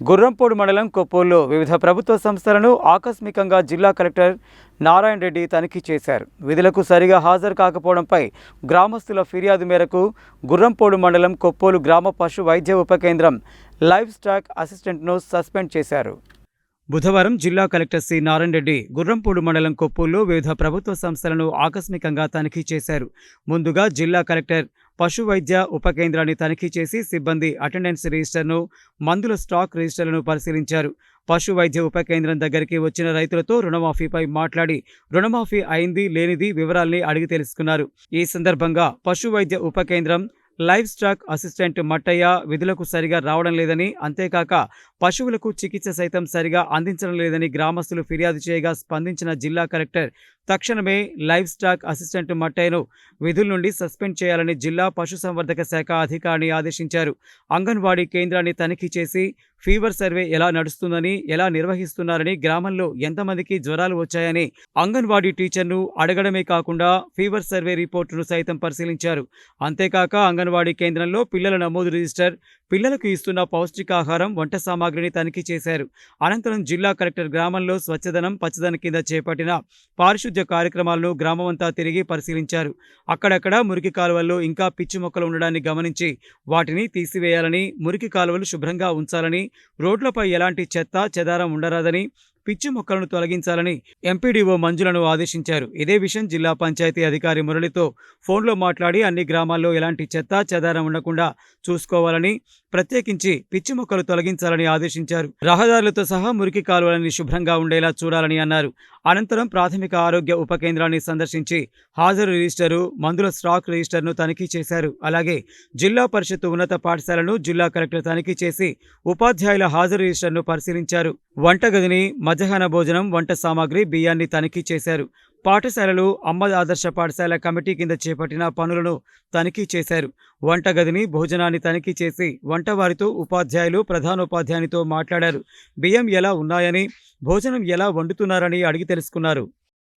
గుర్రంపోడు మండలం కొప్పూల్లో వివిధ ప్రభుత్వ సంస్థలను ఆకస్మికంగా జిల్లా కలెక్టర్ నారాయణ రెడ్డి తనిఖీ చేశారు. విధులకు సరిగా హాజరు కాకపోవడంపై గ్రామస్తుల ఫిర్యాదు మేరకు గుర్రంపోడు మండలం కొప్పోలు గ్రామ పశు వైద్య ఉప కేంద్రం లైవ్ స్టాక్ అసిస్టెంట్ను సస్పెండ్ చేశారు. బుధవారం జిల్లా కలెక్టర్ సి నారాయణ రెడ్డి మండలం కొప్పూల్లో వివిధ ప్రభుత్వ సంస్థలను ఆకస్మికంగా తనిఖీ చేశారు. ముందుగా జిల్లా కలెక్టర్ పశు వైద్య ఉప కేంద్రాన్ని తనిఖీ చేసి సిబ్బంది అటెండెన్స్ రిజిస్టర్ను మందుల స్టాక్ రిజిస్టర్లను పరిశీలించారు. పశు వైద్య ఉప కేంద్రం దగ్గరికి వచ్చిన రైతులతో రుణమాఫీపై మాట్లాడి రుణమాఫీ అయింది లేనిది వివరాల్ని అడిగి తెలుసుకున్నారు. ఈ సందర్భంగా పశు వైద్య ఉప కేంద్రం లైవ్ స్టాక్ అసిస్టెంట్ మట్టయ్య విధులకు సరిగా రావడం లేదని అంతేకాక పశువులకు చికిత్స సైతం సరిగా అందించడం లేదని గ్రామస్తులు ఫిర్యాదు చేయగా స్పందించిన జిల్లా కలెక్టర్ తక్షణమే లైవ్ స్టాక్ అసిస్టెంట్ మట్టయ్యను విధుల నుండి సస్పెండ్ చేయాలని జిల్లా పశుసంవర్ధక శాఖ అధికారిని ఆదేశించారు. అంగన్వాడీ కేంద్రాన్ని తనిఖీ చేసి ఫీవర్ సర్వే ఎలా నడుస్తుందని ఎలా నిర్వహిస్తున్నారని గ్రామంలో ఎంతమందికి జ్వరాలు వచ్చాయని అంగన్వాడీ టీచర్ను అడగడమే కాకుండా ఫీవర్ సర్వే రిపోర్టును సైతం పరిశీలించారు. అంతేకాక అంగన్వాడీ కేంద్రంలో పిల్లల నమోదు రిజిస్టర్ పిల్లలకు ఇస్తున్న పౌష్టికాహారం వంట సామాగ్రిని తనిఖీ చేశారు. అనంతరం జిల్లా కలెక్టర్ గ్రామంలో స్వచ్ఛదనం పచ్చదనం కింద చేపట్టిన పారిశుద్ధ్య కార్యక్రమాలను గ్రామమంతా తిరిగి పరిశీలించారు. అక్కడక్కడ మురికి కాలువల్లో ఇంకా పిచ్చి మొక్కలు ఉండడాన్ని గమనించి వాటిని తీసివేయాలని మురికి కాలువలు శుభ్రంగా ఉంచాలని రోడ్లపై ఎలాంటి చెత్త చెదారం ఉండరాదని పిచ్చి మొక్కలను తొలగించాలని ఎంపీడీఓ మంజులను ఆదేశించారు. ఇదే విషయం జిల్లా పంచాయతీ అధికారి మురళితో ఫోన్లో మాట్లాడి అన్ని గ్రామాల్లో ఎలాంటి చెత్త చెదారం ఉండకుండా చూసుకోవాలని ప్రత్యేకించి పిచ్చి మొక్కలు తొలగించాలని ఆదేశించారు. రహదారులతో సహా మురికి కాలువలని శుభ్రంగా ఉండేలా చూడాలని అన్నారు. అనంతరం ప్రాథమిక ఆరోగ్య ఉప కేంద్రాన్ని సందర్శించి హాజరు రిజిస్టరు మందుల స్టాక్ రిజిస్టర్ను తనిఖీ చేశారు. అలాగే జిల్లా పరిషత్ ఉన్నత పాఠశాలను జిల్లా కలెక్టర్ తనిఖీ చేసి ఉపాధ్యాయుల హాజరు రిజిస్టర్ను పరిశీలించారు. వంటగదిని మధ్యాహ్న భోజనం వంట సామాగ్రి బియ్యాన్ని తనిఖీ చేశారు. పాఠశాలలు అమ్మద్ ఆదర్శ పాఠశాల కమిటీ కింద చేపట్టిన పనులను తనిఖీ చేశారు. వంటగదిని భోజనాన్ని తనిఖీ చేసి వంటవారితో ఉపాధ్యాయులు ప్రధానోపాధ్యాయునితో మాట్లాడారు. బియ్యం ఎలా ఉన్నాయని భోజనం ఎలా వండుతున్నారని అడిగి తెలుసుకున్నారు.